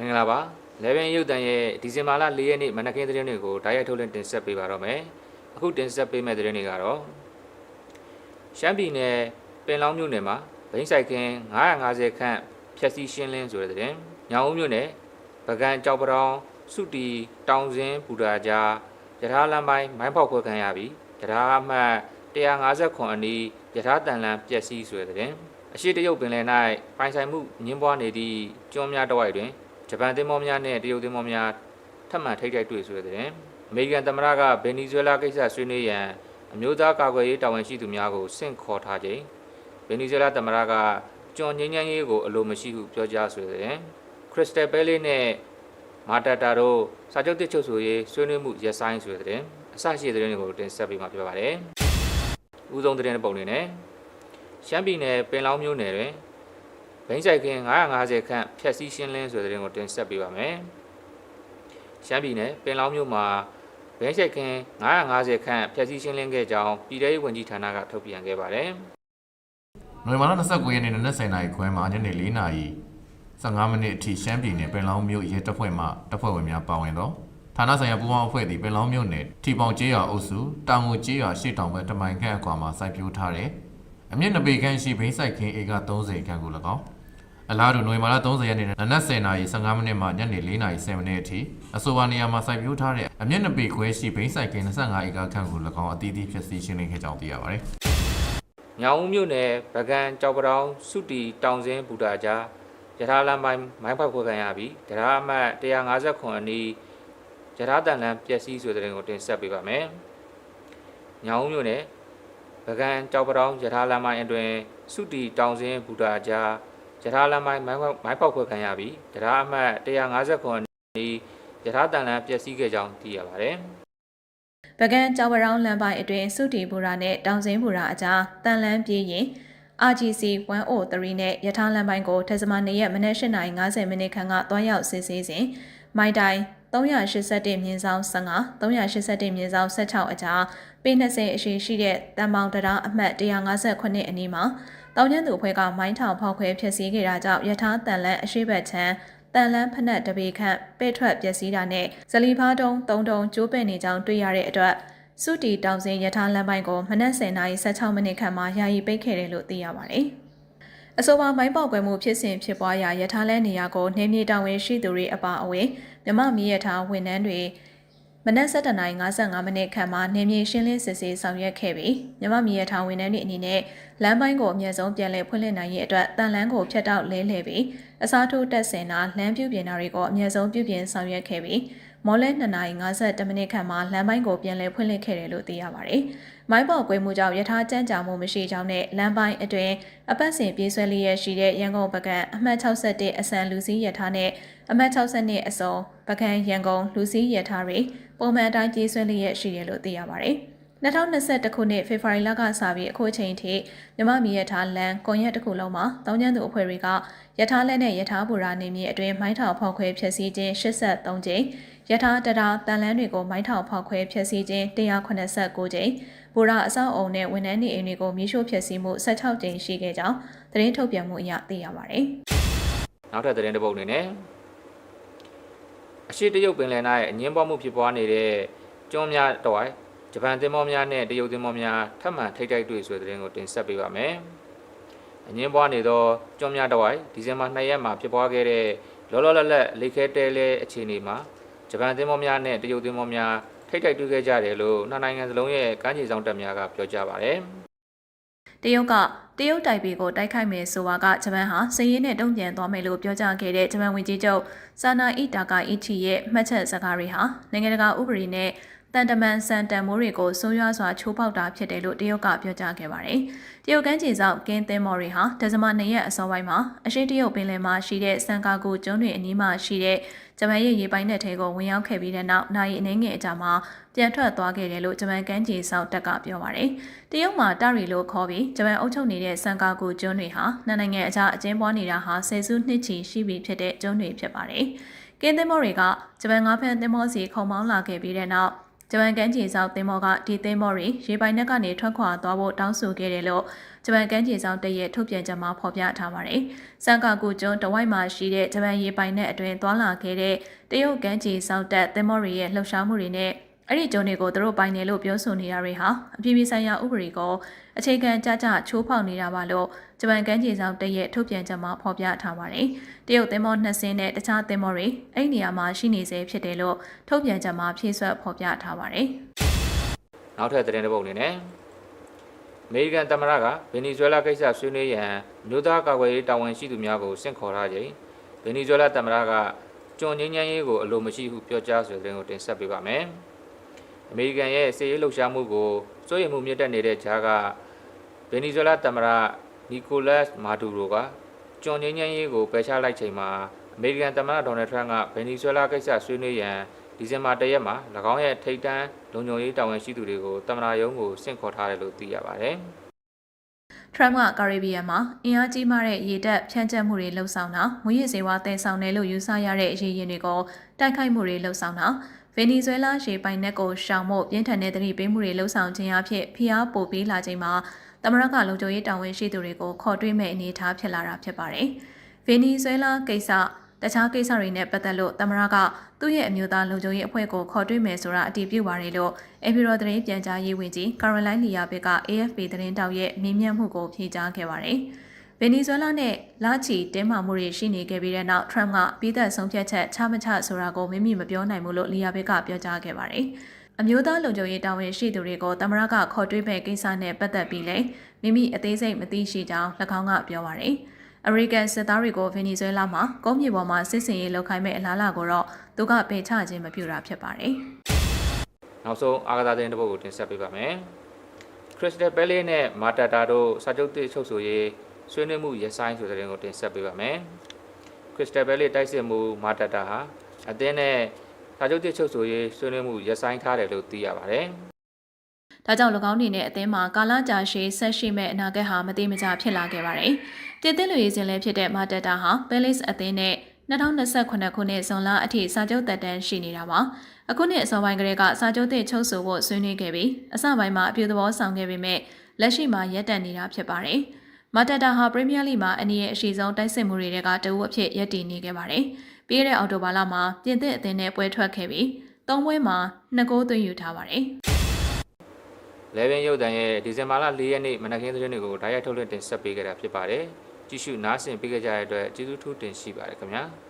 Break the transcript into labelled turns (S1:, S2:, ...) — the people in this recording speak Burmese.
S1: မင်္ဂလာပါ11ရုပ်တန်ရဲ့ဒီဇင်ဘာလ4ရက်နေ့မနက်ခင်းသတင်းတွေကိုဓာတ်ရိုက်ထုတ်လွှင့်တင်ဆက်ပေးပါတော့မယ်အခုတင်ဆက်ပေးမယ့်သတင်းတွေကတော့ရှမ်းပြည်နယ်ပင်လောင်းမြို့နယ်မှာဘိန်းဆိုင်ခင်း950ခန့်ဖြက်စီးရှင်းလင်းဆိုတဲ့သတင်းညောင်ဦးမြို့နယ်ပကံကြောက်ပတောင်စုတီတောင်စင်းဘူတာကြားယထာလမ်းပိုင်းမိုင်းပေါက်ခွဲခံရပြီးယထာအမှတ်150ခွန်အနီးယထာတန်လန်ပျက်စီးဆိုတဲ့သတင်းအရှိတရုတ်ပင်လယ်၌ပိုင်ဆိုင်မှုညှင်းပွားနေသည့်ကျွန်းများတစ်ဝိုက်တွင် ဂျပန်သင်္ဘောများနှင့်တရုတ်သင်္ဘောများထပ်မံထိတ်တိုက်တွေ့ဆိုတဲ့သတင်းအမေရိကန်သမ္မတကဗင်နီဇွဲလားကိစ္စဆွေးနွေးရန်အမျိုးသားကာကွယ်ရေးတာဝန်ရှိသူများကိုဆင့်ခေါ်ထားခြင်းဗင်နီဇွဲလားသမ္မတကကျွန်းငင်းငင်းရေးကိုအလိုမရှိဟုပြောကြားဆိုတဲ့သတင်းခရစ္စတယ်ဘဲလေးနဲ့မာတာတာတို့စာချုပ်တစ်ချုပ်ဆိုရေးဆွေးနွေးမှုရက်ဆိုင်ဆိုတဲ့သတင်းအစရှိတဲ့သတင်းတွေကိုတင်ဆက်ပေးမှာဖြစ်ပါတယ်။ဦးဆုံးသတင်းပုံတွေနဲ့ရှမ်းပြည်နယ်ပင်လောင်းမြို့နယ်တွင် ဘိန်းဆိုင်ခင်း950ခန့်ဖြက်စီးရှင်းလင်းဆိုတဲ့သတင်းကိုတင်ဆက်ပေးပါမယ်။ရှမ်းပြည်နယ်ပင်လောင်းမြို့မှာဘိန်းဆိုင်ခင်း950ခန့်ဖြက်စီးရှင်းလင်းခဲ့ကြောင်းပြည်ထောင်ဝန်ကြီးဌာနကထုတ်ပြန်ခဲ့ပါတယ်။
S2: နိုဝင်ဘာလ29ရက်နေ့နနက်10:00နာရီခွဲမှာညနေ4:00နာရီ15မိနစ်အထိရှမ်းပြည်နယ်ပင်လောင်းမြို့ရဲတပ်ဖွဲ့မှတပ်ဖွဲ့ဝင်များပါဝင်တော့ဌာနဆိုင်ရာပူးပေါင်းအဖွဲ့သည်ပင်လောင်းမြို့နယ်ထီပေါင်ကျေးရွာအုပ်စုတောင်ငူကျေးရွာရှေ့တောင်ဘက်တမိုင်ခန့်အကွာမှာစိုက်ပျိုးထားတဲ့အမြင့်နှစ်ပေခန့်ရှိဘိန်းဆိုင်ခင်းဧက30ခန့်ကို၎င်း အလားတူနိုဝင်ဘာလ30ရက်နေ့နနက်10:00နာရီ15မိနစ်မှညနေ4:00နာရီ10မိနစ်အထိအဆိုပါနေရာမှာစိုက်ပျိုးထားတဲ့အမြင့်နှစ်ပေခွဲရှိဘိန်းဆိုင်ခင်း25ဧကခန့်ကို၎င်းအသီးသီးဖြစ်စီရှင်းလင်းခဲ့ကြောင်းသိရပါတယ်
S1: ညောင်ဦးမြို့နယ်ဗကံကြောက်ပတောင်စုတီတောင်စင်းဘူတာကြားယထာလမ်းပိုင်းမိုင်းဖောက်ခွဲခံရပြီးယထာအမှတ်150ခွန်အနီးယထာတန်လန်ပျက်စီးဆိုတဲ့တဲ့ကိုတင်ဆက်ပေးပါမယ်။ညောင်ဦးမြို့နယ်ဗကံကြောက်ပတောင်ယထာလမ်းပိုင်းအတွင်စုတီတောင်စင်းဘူတာကြား ယထာလမ်းပိုင်းမိုင်းဖောက်မိုင်းဖောက်ခွဲခံရပြီးယထာအမှတ်150ခွန်အနီးယထာတန်လန်ပျက်စီးခဲ့ကြောင်းသိရပါတယ်။
S3: ပကံကြောင်ဝရောင်းလမ်းပိုင်းအတွင်းစုတီဘူရာနဲ့တောင်စင်းဘူရာအကြားတန်လန်းပြေးရင် RGC 103နဲ့ရထားလမ်းပိုင်းကိုထဇမနေရက်မနက်8:50မိနစ်ခန့်ကတွားရောက်စစ်ဆေးစဉ်မိုင်တိုင်381မြင်းဆောင်15 381မြင်းဆောင်16အကြားပေ20အရှိရှိတဲ့တန်ပေါင်တရားအမှတ်158အနီးမှာ တောင်ကျန်းသူအဖွဲ့ကမိုင်းထောင်ဖောက်ခွဲဖျက်ဆီးခဲ့တာကြောင့်ရထားတန်လန်းအရှိဘက်ချမ်းတန်လန်းဖက်နှက်တပေခန့်ပဲ့ထွက်ပျက်စီးတာနဲ့ဇလီဖားတုံး၃တုံးကျိုးပဲ့နေကြောင်းတွေ့ရတဲ့အတွက်စုတီတောင်စင်ရထားလမ်းပိုင်းကိုမနက်10:16မိနစ်ခန့်မှာယာယီပိတ်ခဲ့တယ်လို့သိရပါတယ်။အဆိုပါမိုင်းပေါက်ကွယ်မှုဖြစ်စဉ်ဖြစ်ပွားရာရထားလဲနေရာကိုနေမြေတာဝန်ရှိသူတွေအပါအဝင်မြမမီးရထားဝန်ထမ်းတွေ မနက်7:55မိနစ်ခန့်မှာနေမြေရှင်းလင်းစစ်ဆေးဆောင်ရွက်ခဲ့ပြီးမြမမီးရထားဝန်ထမ်းတွေအနေနဲ့လမ်းပိုင်းကိုအမြဲဆုံးပြန်လည်ဖွင့်လှစ်နိုင်ရေးအတွက်တန်လန်းကိုဖျက်တောက်လဲလှယ်ပြီးအစားထိုးတက်ဆင်တာလမ်းပြုပြင်တာတွေကိုအမြဲဆုံးပြုပြင်ဆောင်ရွက်ခဲ့ပြီး မော်လဲ2:52မိနစ်ခန့်မှာလမ်းပိုင်းကိုပြန်လည်ဖွင့်လှစ်ခဲ့တယ်လို့သိရပါတယ်။မိုင်းပေါက်ကွဲမှုကြောင့်ရထားကြမ်းကြာမှုမရှိကြောင်းနဲ့လမ်းပိုင်းအတွင်းအပတ်စဉ်ပြေးဆွဲလျက်ရှိတဲ့ရန်ကုန်ပကံအမှတ်61အစံလူစီးရထားနဲ့အမှတ်62အစုံပကံရန်ကုန်လူစီးရထားတွေပုံမှန်အတိုင်းပြေးဆွဲလျက်ရှိတယ်လို့သိရပါတယ်။ 2021ခုနှစ်ဖေဖော်ဝါရီလကစပြီးအခုအချိန်ထိမြမမီရထားလန်ကွန်ရက်တစ်ခုလုံးမှာတောင်းကျမ်းသူအဖွဲ့တွေကရထားလက်နဲ့ရထားဘူရာနေမြေအတွင်းမိုင်းထောင်ဖောက်ခွဲဖျက်ဆီးခြင်း83ကြိမ်ရထားတရာတန်လန်းတွေကိုမိုင်းထောင်ဖောက်ခွဲဖျက်ဆီးခြင်း189ကြိမ်ဘူရာအဆောက်အုံနဲ့ဝန်ထမ်းနေအိမ်တွေကိုမြေရှို့ဖျက်ဆီးမှု16ကြိမ်ရှိခဲ့ကြောင်းသတင်းထုတ်ပြန်မှုအရသိရပါတယ်။
S1: နောက်ထပ်သတင်းတစ်ပုဒ်အနေနဲ့အရှိတရုတ်ပင်လယ်၌အငင်းပွားမှုဖြစ်ပွားနေတဲ့ကျွန်းများတစ်ဝိုက် ဂျပန်သင်္ဘောများနဲ့တရုတ်သင်္ဘောများထပ်မံထိတ်တိုက်တွေ့ဆိုတဲ့သတင်းကိုတင်ဆက်ပေးပါမယ်။အငင်းပွားနေသောကျွန်းများတစ်ဝိုက်ဒီဇင်ဘာ2ရက်မှာဖြစ်ပွားခဲ့တဲ့လောလောလတ်လတ်လေခဲတဲလဲအခြေအနေမှာဂျပန်သင်္ဘောများနဲ့တရုတ်သင်္ဘောများထိတ်တိုက်တွေ့ခဲ့ကြတယ်လို့နှစ်နိုင်ငံစလုံးရဲ့ကမ်းခြေဆောင်တပ်များကပြောကြားပါတယ်။
S3: တရုတ်ကတရုတ်တိုက်ပြည်ကိုတိုက်ခိုက်မယ်ဆိုပါကဂျပန်ဟာစည်ရင်းနဲ့တုံ့ပြန်သွားမယ်လို့ပြောကြားခဲ့တဲ့ဂျပန်ဝန်ကြီးချုပ်ဆာနာအီတာကာအီချီရဲ့မှတ်ချက်စကားတွေဟာနိုင်ငံတကာဥပဒေနဲ့ တန်တမန်စံတန်မိုးတွေကိုဆိုးရွားစွာချိုးဖောက်တာဖြစ်တယ်လို့တရုတ်ကပြောကြားခဲ့ပါတယ်။တရုတ်ကမ်းခြေဆောင်ကင်းသင်းမော်တွေဟာဒဇမ၂ရက်အစောပိုင်းမှာအရှိတရုတ်ပင်လယ်မှာရှိတဲ့စံကာကူကျွန်းတွေအနီးမှာရှိတဲ့ဂျပန်ရဲ့ရေပိုင်နက်ထဲကိုဝင်ရောက်ခဲ့ပြီးတဲ့နောက်နိုင်အနေငယ်အကြာမှာပြန်ထွက်သွားခဲ့တယ်လို့ဂျပန်ကမ်းခြေဆောင်တပ်ကပြောပါတယ်။တရုတ်မှာတာရီလို့ခေါ်ပြီးဂျပန်အုပ်ချုပ်နေတဲ့စံကာကူကျွန်းတွေဟာနှစ်နိုင်ငံအကြားအကျဉ်းပွားနေတာဟာဆယ်စုနှစ်ချီရှိပြီဖြစ်တဲ့ကျွန်းတွေဖြစ်ပါတယ်။ကင်းသင်းမော်တွေကဂျပန်ငါးဖက်သင်းမောစီခုံမောင်းလာခဲ့ပြီးတဲ့နောက် ဂျပန်ကမ်းခြေဆောင်သင်္ဘောကဒီသင်္ဘောတွေရေပိုင်နက်ကနေထွက်ခွာသွားဖို့တောင်းဆိုခဲ့တယ်လို့ဂျပန်ကမ်းခြေဆောင်တရဲ့ထုတ်ပြန်ချက်မှာဖော်ပြထားပါတယ်။စန်ကာကူကျွန်းတဝိုက်မှာရှိတဲ့ဂျပန်ရေပိုင်နက်အတွင်းသွာလာခဲ့တဲ့တရုတ်ကမ်းခြေဆောင်တပ်သင်္ဘောတွေရဲ့လှုပ်ရှားမှုတွေနဲ့ အဲ့ဒီကျွန်းတွေကိုသူတို့ပိုင်တယ်လို့ပြောဆိုနေတာတွေဟာအပြည်ပြည်ဆိုင်ရာဥပဒေကိုအခြေခံကြကြချိုးဖောက်နေတာပါလို့ဂျပန်ကမ်းခြေဆောင်တရဲ့ထုတ်ပြန်ချက်မှာဖော်ပြထားပါတယ်။တရုတ်သင်္ဘောနှစ်စင်းနဲ့တခြားသင်္ဘောတွေအဲ့ဒီနေရာမှာရှိနေစေဖြစ်တယ်လို့ထုတ်ပြန်ချက်မှာဖြည့်ဆွတ်ဖော်ပြထားပါတယ်။
S1: နောက်ထပ်သတင်းတစ်ပုဒ်အနေနဲ့အမေရိကန်သမ္မတကဗင်နီဇွဲလားကိစ္စဆွေးနွေးရန်မြို့သားကာကွယ်ရေးတာဝန်ရှိသူများကိုဆင့်ခေါ်ထားချိန်ဗင်နီဇွဲလားသမ္မတကကျွန်ငင်းငင်းရေးကိုအလိုမရှိဟုပြောကြားဆိုတဲ့သတင်းကိုတင်ဆက်ပေးပါမယ်။ အမေရိကန်ရဲ့စစ်ရေးလှုပ်ရှားမှုကိုစိုးရိမ်မှုမြင့်တက်နေတဲ့ကြားကဗင်နီဇွဲလားသမ္မတနီကိုလတ်မာဒူရိုကကျွန်ငင်းငင်းရေးကိုပယ်ချလိုက်ချိန်မှာအမေရိကန်သမ္မတဒေါ်နယ်ထရန့်ကဗင်နီဇွဲလားကိစ္စဆွေးနွေးရန်ဒီဇင်ဘာ၁ရက်မှာ၎င်းရဲ့ထိပ်တန်းလုံခြုံရေးတာဝန်ရှိသူတွေကိုတမနာယုံကိုဆင့်ခေါ်ထားတယ်လို့သိရပါတယ်
S3: ထရမ့်ကကာရီဘီယံမှာအင်အားကြီးမားတဲ့ရေတပ်ဖြန့်ကျက်မှုတွေလှုပ်ဆောင်တာငွေရည်စေဝါတင်ဆောင်တယ်လို့ယူဆရတဲ့ရေရင်တွေကိုတိုက်ခိုက်မှုတွေလှုပ်ဆောင်တာဗင်နီဇွဲလားရေပိုင်နက်ကိုရှောင်ဖို့ပြင်းထန်တဲ့သတိပေးမှုတွေလှုပ်ဆောင်ခြင်းအဖြစ်ဖိအားပိုပေးလာချိန်မှာသမရကလုံခြုံရေးတာဝန်ရှိသူတွေကိုခေါ်တွေ့မဲ့အနေအထားဖြစ်လာတာဖြစ်ပါတယ်။ဗင်နီဇွဲလားကိစ္စ တခြားကိစ္စတွေနဲ့ပတ်သက်လို့သမရကသူ့ရဲ့အမျိုးသားလုံခြုံရေးအဖွဲ့ကိုခေါ်တွေ့မယ်ဆိုတာအတည်ပြုပါတယ်လို့အေပီရိုသတင်းပြန်ကြားရေးဝန်ကြီးကာရိုလိုင်းလီယာဘစ်က AFP သတင်းတောက်ရဲ့မေးမြန်းမှုကိုဖြေကြားခဲ့ပါတယ်။ဗင်နီဇွဲလားနဲ့လာချီတင်းမာမှုတွေရှိနေခဲ့ပြီးတဲ့နောက်ထရမ့်ကပြည်သက်ဆုံးဖြတ်ချက်ချမချဆိုတာကိုမိမိမပြောနိုင်ဘူးလို့လီယာဘစ်ကပြောကြားခဲ့ပါတယ်။အမျိုးသားလုံခြုံရေးတာဝန်ရှိသူတွေကိုသမရကခေါ်တွေ့မဲ့ကိစ္စနဲ့ပတ်သက်ပြီးလည်းမိမိအသေးစိတ်မသိရှိကြောင်း၎င်းကပြောပါတယ်။ အမေရိကန်စစ်သားတွေကိုဗင်နီဇွဲလားမှာကုန်းမြေပေါ်မှာစစ်စင်ရေးလုပ်ခိုင်းမဲ့အလားအလာကိုတော့သူကပယ်ချခြင်းမပြုတာဖြစ်ပါတယ်။
S1: နောက်ဆုံးအာဂသာသတင်းတစ်ပုဒ်ကိုတင်ဆက်ပေးပါမယ်ခရစ်စတယ်ဘဲလေးနဲ့မာတာတာတို့စာချုပ်တစ်ချုပ်ဆိုရေးဆွေးနွေးမှုရဆိုင်ဆိုတဲ့သတင်းကိုတင်ဆက်ပေးပါမယ်ခရစ်စတယ်ဘဲလေးတိုက်စစ်မှုမာတာတာဟာအသင်းနဲ့စာချုပ်တစ်ချုပ်ဆိုရေးဆွေးနွေးမှုရဆိုင်ထားတယ်လို့သိရပါတယ်
S3: ဒါကြောင့်၎င်းအနေနဲ့အသင်းမှာကာလကြာရှည်ဆက်ရှိမဲ့အနာဂတ်ဟာမတိမကျဖြစ်လာခဲ့ပါတယ်။ တင်သစ်လူရေးစင်လည်းဖြစ်တဲ့မာတက်တာဟာဘဲလစ်အသင်းနဲ့2028ခုနှစ်ဇွန်လအထိစာချုပ်တက်တန်းရှိနေတာပါ။အခုနှစ်အစောပိုင်းကလေးကစာချုပ်သစ်ချုပ်ဆိုဖို့ဆွေးနွေးခဲ့ပြီးအစပိုင်းမှာအပြူသဘောဆောင်ခဲ့ပေမဲ့လက်ရှိမှာရပ်တန့်နေတာဖြစ်ပါတယ်။မာတက်တာဟာပရီးမီးယားလိမှာအနည်းရဲ့အရှိဆုံးတိုက်စစ်မှုတွေကတအုပ်အဖြစ်ရပ်တည်နေခဲ့ပါတယ်။ပြီးခဲ့တဲ့အောက်တိုဘာလမှာပြင်သစ်အသင်းနဲ့ပွဲထွက်ခဲ့ပြီးသုံးပွဲမှာနှစ်ဂိုးသွင်းယူထားပါတယ်။
S1: လေဗင်ရုပ်တံရဲ့ဒီဇင်ဘာလ၄ရက်နေ့မနက်ခင်းသတင်းတွေကိုဓာတ်ရိုက်ထုတ်လွှင့်တင်ဆက်ပေးကြတာဖြစ်ပါတယ် ကြည့်ရှုနားဆင်ပေးကြတဲ့အတွက်ကျေးဇူးထူးတင်ရှိပါတယ်ခင်ဗျာ။